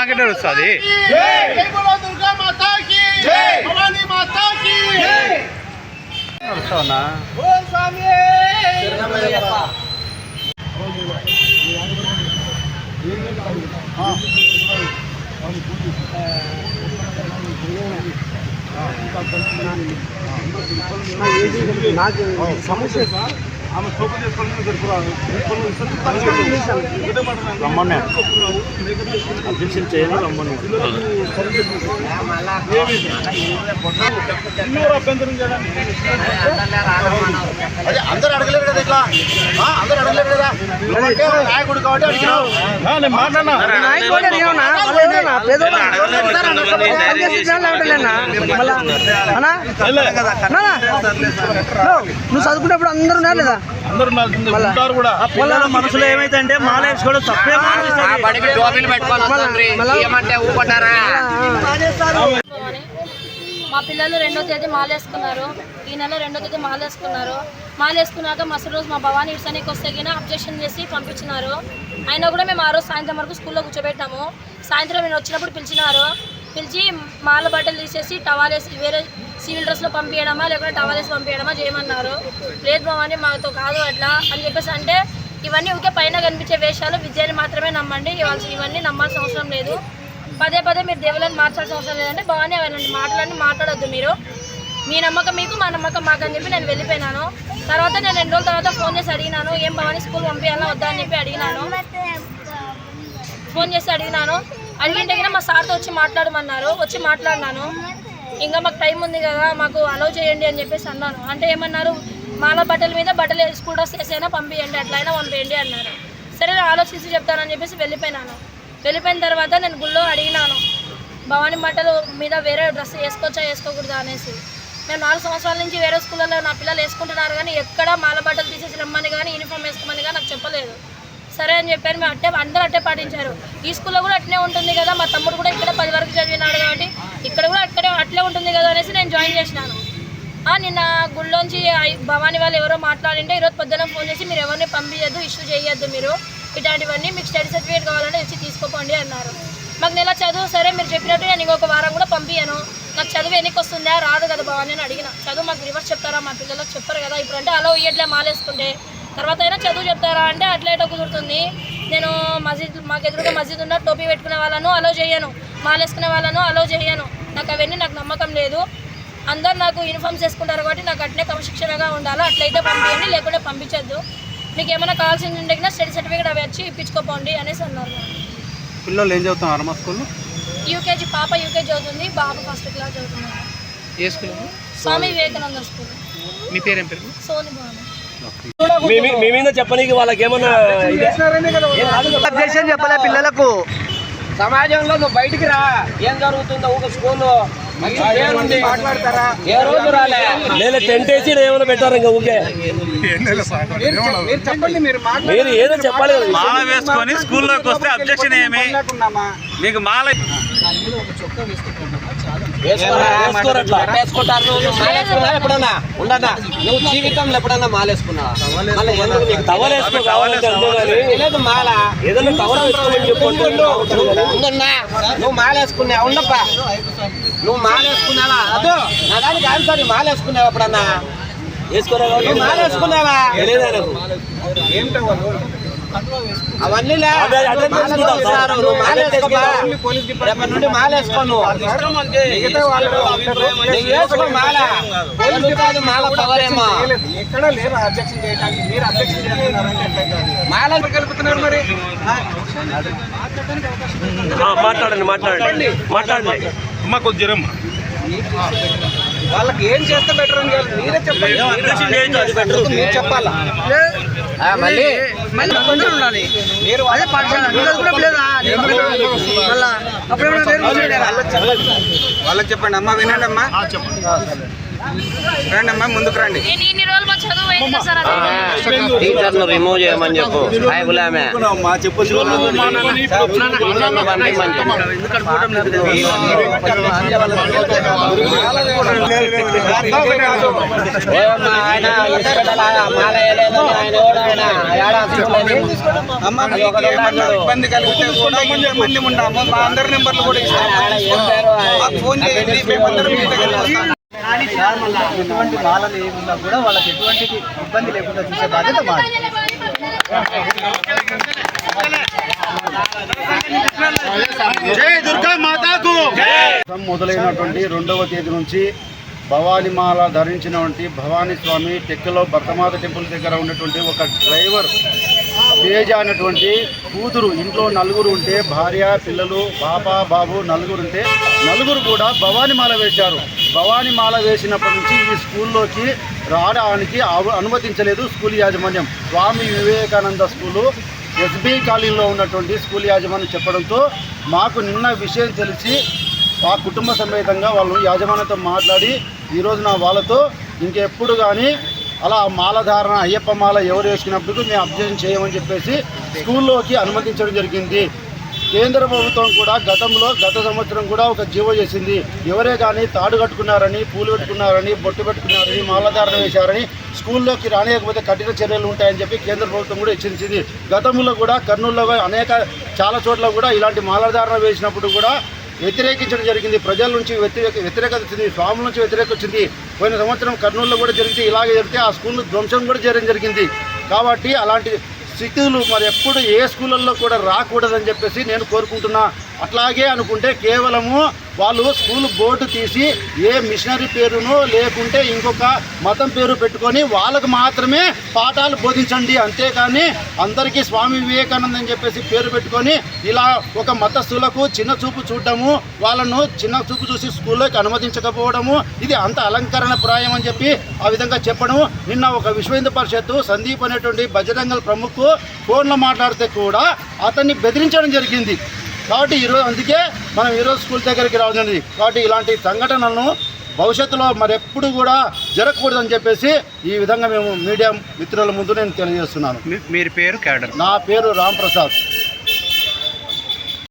నాకెట్టే వస్తుంది జై బోలో దుర్గా మాతా రమ్మన్నా అబ్జెక్షన్ చేయాలి రమ్మన్నా అదే అందరూ అడగలేరు కదా ఇట్లా ఆ, అందరూ అడగలేరు కదా నాయకుడు కాబట్టి అడిగినావు నువ్వు చదువుకునేప్పుడు అందరూ ఉన్నారు లేదా అందరూ ఉంటారు కూడా. పిల్లల మనసులో ఏమైతే అంటే వేసుకోవడం తప్పే మా పిల్లలు రెండో తేదీ మాలేసుకున్నారు. ఈ నెల రెండో తేదీ మాలేసుకున్నారు. మాలేసుకున్నాక మరుసటి రోజు మా భవానీ ఇడ్సానికి వస్తే గిన అబ్జెక్షన్ చేసి పంపించినారు. అయినా కూడా మేము ఆ రోజు సాయంత్రం వరకు స్కూల్లో కూర్చోబెట్టాము. సాయంత్రం నేను వచ్చినప్పుడు పిలిచినారు. పిలిచి మాల బట్టలు తీసేసి టవాలేసి వేరే సివిల్ డ్రెస్లో పంపించడమా లేకుంటే టవాలేసి పంపించడమా చేయమన్నారు. లేదు భవానీ మాతో కాదు అట్లా అని చెప్పేసి అంటే ఇవన్నీ ఊకే పైన కనిపించే వేషాలు విద్యని మాత్రమే నమ్మండి. ఇవన్నీ నమ్మాల్సిన అవసరం లేదు. పదే పదే మీరు దేవుళ్ళని మార్చాల్సిన అవసరం లేదంటే బాగానే అలాంటి మాటలన్నీ మాట్లాడొద్దు మీరు. మీ నమ్మకం మీకు మా నమ్మకం మాకు అని చెప్పి నేను వెళ్ళిపోయినాను. తర్వాత నేను రెండు రోజుల తర్వాత ఫోన్ చేసి అడిగినాను ఏం భవానీ స్కూల్ పంపించాలా వద్దా? అని చెప్పి అడిగినాను. ఫోన్ చేసి అడిగినాను. అడిగింటే మా సార్తో వచ్చి మాట్లాడమన్నారు వచ్చి మాట్లాడినాను. ఇంకా మాకు టైం ఉంది కదా మాకు అలౌ చేయండి అని చెప్పేసి అన్నాను. అంటే ఏమన్నారు? మాల బట్టల మీద బట్టలు స్కూల్ డ్రెస్ వేసైనా పంపించండి అట్లయినా పంపించండి అన్నారు. సరే నేను ఆలోచించి చెప్తానని చెప్పేసి వెళ్ళిపోయినాను. వెళ్ళిపోయిన తర్వాత నేను గుళ్ళో అడిగినాను భవానీ బట్టలు మీద వేరే డ్రెస్ వేసుకోవచ్చా వేసుకోకూడదా? అనేసి. నేను నాలుగు సంవత్సరాల నుంచి వేరే స్కూళ్ళలో నా పిల్లలు వేసుకుంటున్నారు కానీ ఎక్కడ మాల బట్టలు తీసేసి రమ్మని కానీ యూనిఫామ్ వేసుకోమని కానీ నాకు చెప్పలేదు. సరే అని చెప్పారు. మేము అట్టే అందరూ అట్టే పాటించారు. ఈ స్కూల్లో కూడా అట్నే ఉంటుంది కదా. మా తమ్ముడు కూడా ఇక్కడ పది వరకు చదివినాడు కాబట్టి ఇక్కడ కూడా అక్కడే అట్లే ఉంటుంది కదా అనేసి నేను జాయిన్ చేసినాను. నిన్న గుళ్ళోంచి భవానీ వాళ్ళు ఎవరో మాట్లాడింటే ఈరోజు పొద్దున ఫోన్ చేసి మీరు ఎవరిని పంపించద్దు ఇష్యూ చేయొద్దు మీరు. ఇట్లాంటివన్నీ మీకు స్టడీ సర్టిఫికేట్ కావాలంటే వచ్చి తీసుకోపోండి అన్నారు. మాకు నెల చదువు సరే మీరు చెప్పినట్టు నేను ఇంకొక వారం కూడా పంపించాను నాకు చదువు ఎన్నికి వస్తుందా? రాదు కదా భవానీ అని అడిగిన. చదువు మాకు రివర్స్ చెప్తారా? మా పిల్లలకు చెప్పరు కదా. ఇప్పుడు అంటే అలా ఇయ్యట్లే మాలేసుకుంటే. తర్వాత అయినా చదువు చెప్తారా అంటే అట్లా కుదురుతుంది? నేను మసీద్ మాకు ఎదురుగా మసీద్ ఉన్న టోపీ పెట్టుకునే వాళ్ళను అలో చేయను. మాలేసుకునే వాళ్ళను అలో చేయను. నాకు అవన్నీ నాకు నమ్మకం లేదు. అందరు నాకు యూనిఫామ్స్ వేసుకుంటారు కాబట్టి నాకు అట్లే క్రమశిక్షణగా ఉండాలి. అట్లయితే పంపించండి లేకుంటే పంపించద్దు. మీకు ఏమైనా కావాల్సింది ఉంటే స్టడీ సర్టిఫికేట్ అవి వచ్చి ఇప్పించుకోపోండి అనేసి అన్నారు. పిల్లలు ఏం చదువుతున్నారు మా స్కూల్లో? యూకేజీ పాప యూకేజీ చదువుతుంది బాబు ఫస్ట్ క్లాస్ చదువుతున్నారు ఏ స్కూల్? స్వామి వివేకానంద స్కూల్. మీ పేరేం పేరు? సోని భవనం మీ మీద చెప్పనీకి వాళ్ళకి ఏమన్నా అబ్జెక్షన్ చెప్పలే పిల్లలకు? సమాజంలో నువ్వు బయటికి రా. ఏం జరుగుతుందో ఒక స్కూల్లో. మాట్లాడతారా? ఏ రోజు రాలే? లేదా టెంట్ వేసి ఏమైనా పెట్టారు ఇంకా ఊకే? మీరు ఏదో చెప్పాలి కదా. మాల వేసుకొని స్కూల్లోకి వస్తే అబ్జెక్షన్ ఏమి? మీకు మాల ఎప్పుడన్నా? ఉండన్నా? నువ్వు జీవితంలో ఎప్పుడన్నా మాలేసుకున్నావా మాల. నువ్వు మాలేసుకున్నావు ఉండప్పా. నువ్వు మాలేసుకున్నావా అదో. నా దానికి ఆన్సర్ మాలేసుకున్నావా ఎప్పుడన్నా? మాలేసుకున్నావా అవన్నీ. రేపటి నుండి. మాల కలుపుతున్నారు మరి? మాట్లాడండి మాట్లాడండి. మాట్లాడండి. అమ్మ కొద్దిరమ్మ వాళ్ళకి ఏం చేస్తే బెటర్ అని. మీరే చెప్పండి. మీరు చెప్పాలా? ఆ, మళ్ళీ? మళ్ళీ ఉండాలి. అదే? వాళ్ళకి చెప్పండి. అమ్మా వినండి అమ్మా. రండి అమ్మా ముందుకు రండి. రోజులు మా చదువు పోయింది కదా సార్ అదే టీచర్ను రిమూవ్ చేయమని చెప్పు హాయ్ గులామే మా చెప్పు టీచర్ను పంపించమని చెప్పు ఏమమ్మా, ఆయన ఇన్స్పెక్టర్ ఆయన మాల వేయలేదు, ఆయన ఎవడు ఆయన? ఏడ చూడలేదు? అది ఒకడు ఉన్నాడు చూడు. ఇబ్బంది కలిగితే కూడా ఎంతమంది ఉన్నాము మా అందరి నెంబర్లు కూడా ఇస్తాము ఆడ ఏం పేరు? మాకు ఫోన్ చేయండి మేమందరం మీ దగ్గరికి వస్తాం ఎటువంటి బాధలు ఏమున్నా కూడా వాళ్ళకి ఎటువంటి ఇబ్బంది లేకుండా చూసే బాధ్యత మాది. జై దుర్గా మాతాకు! మొదలైనటువంటి రెండవ తేదీ నుంచి భవానిమాల ధరించినటువంటి భవానీ స్వామి టెక్కలో భర్తమాత టెంపుల్ దగ్గర ఉన్నటువంటి ఒక డ్రైవర్ తేజ అనేటువంటి కూతురు ఇంట్లో నలుగురు ఉంటే భార్య పిల్లలు పాప బాబు నలుగురు ఉంటే నలుగురు కూడా భవానిమాల వేశారు. భవానిమాల వేసినప్పటి నుంచి ఈ స్కూల్లోకి రావడానికి అనుమతించలేదు స్కూల్ యాజమాన్యం. స్వామి వివేకానంద స్కూలు ఎస్బీ కాలనీలో ఉన్నటువంటి స్కూల్ యాజమాన్యం చెప్పడంతో మాకు నిన్న విషయం తెలిసి ఆ కుటుంబ సమేతంగా వాళ్ళు యాజమాన్యంతో మాట్లాడి ఈ రోజున వాళ్ళతో ఇంకెప్పుడు కానీ అలా మాలధారణ అయ్యప్ప మాల ఎవరు వేసుకున్నప్పుడు మేము అబ్జెక్షన్ చేయమని చెప్పేసి స్కూల్లోకి అనుమతించడం జరిగింది. కేంద్ర ప్రభుత్వం కూడా గతంలో గత సంవత్సరం కూడా ఒక జీవో చేసింది. ఎవరే కానీ తాడు కట్టుకున్నారని పూలు పెట్టుకున్నారని బొట్టు పెట్టుకున్నారని మాలధారణ వేశారని స్కూల్లోకి రానియకపోతే కఠిన చర్యలు ఉంటాయని చెప్పి కేంద్ర ప్రభుత్వం కూడా హెచ్చరించింది. గతంలో కూడా కర్నూలులో అనేక చాలా చోట్ల కూడా ఇలాంటి మాలధారణ వేసినప్పుడు కూడా వ్యతిరేకించడం జరిగింది. ప్రజల నుంచి వ్యతిరేక వ్యతిరేకత వచ్చింది. స్వాముల నుంచి వ్యతిరేకత వచ్చింది. పోయిన సంవత్సరం కర్నూలులో కూడా జరిగితే ఇలాగే జరిగితే ఆ స్కూల్ ధ్వంసం కూడా చేయడం జరిగింది. కాబట్టి అలాంటి స్థితులు మరి ఎప్పుడు ఏ స్కూళ్ళల్లో కూడా రాకూడదని చెప్పేసి నేను కోరుకుంటున్నా. అట్లాగే అనుకుంటే కేవలము వాళ్ళు స్కూల్ బోర్డు తీసి ఏ మిషనరీ పేరును లేకుంటే ఇంకొక మతం పేరు పెట్టుకొని వాళ్ళకు మాత్రమే పాఠాలు బోధించండి. అంతేకాని అందరికీ స్వామి వివేకానంద అని చెప్పేసి పేరు పెట్టుకొని ఇలా ఒక మతస్థులకు చిన్న చూపు చూడటము వాళ్ళను చిన్న చూపు చూసి స్కూల్లోకి అనుమతించకపోవడము ఇది అంత అలంకరణ ప్రాయం అని చెప్పి ఆ విధంగా చెప్పడము నిన్న ఒక విశ్వ హిందూ పరిషత్తు సందీప్ అనేటువంటి బజరంగల్ ప్రముఖ్ ఫోన్లో మాట్లాడితే కూడా అతన్ని బెదిరించడం జరిగింది. కాబట్టి ఈరోజు అందుకే మనం ఈరోజు స్కూల్ దగ్గరికి రావడం జరిగింది. కాబట్టి ఇలాంటి సంఘటనలను భవిష్యత్తులో మరెప్పుడు కూడా జరగకూడదని చెప్పేసి ఈ విధంగా మేము మీడియా మిత్రుల ముందు నేను తెలియజేస్తున్నాను. మీరు పేరు క్యాడర్? నా పేరు రామ్ ప్రసాద్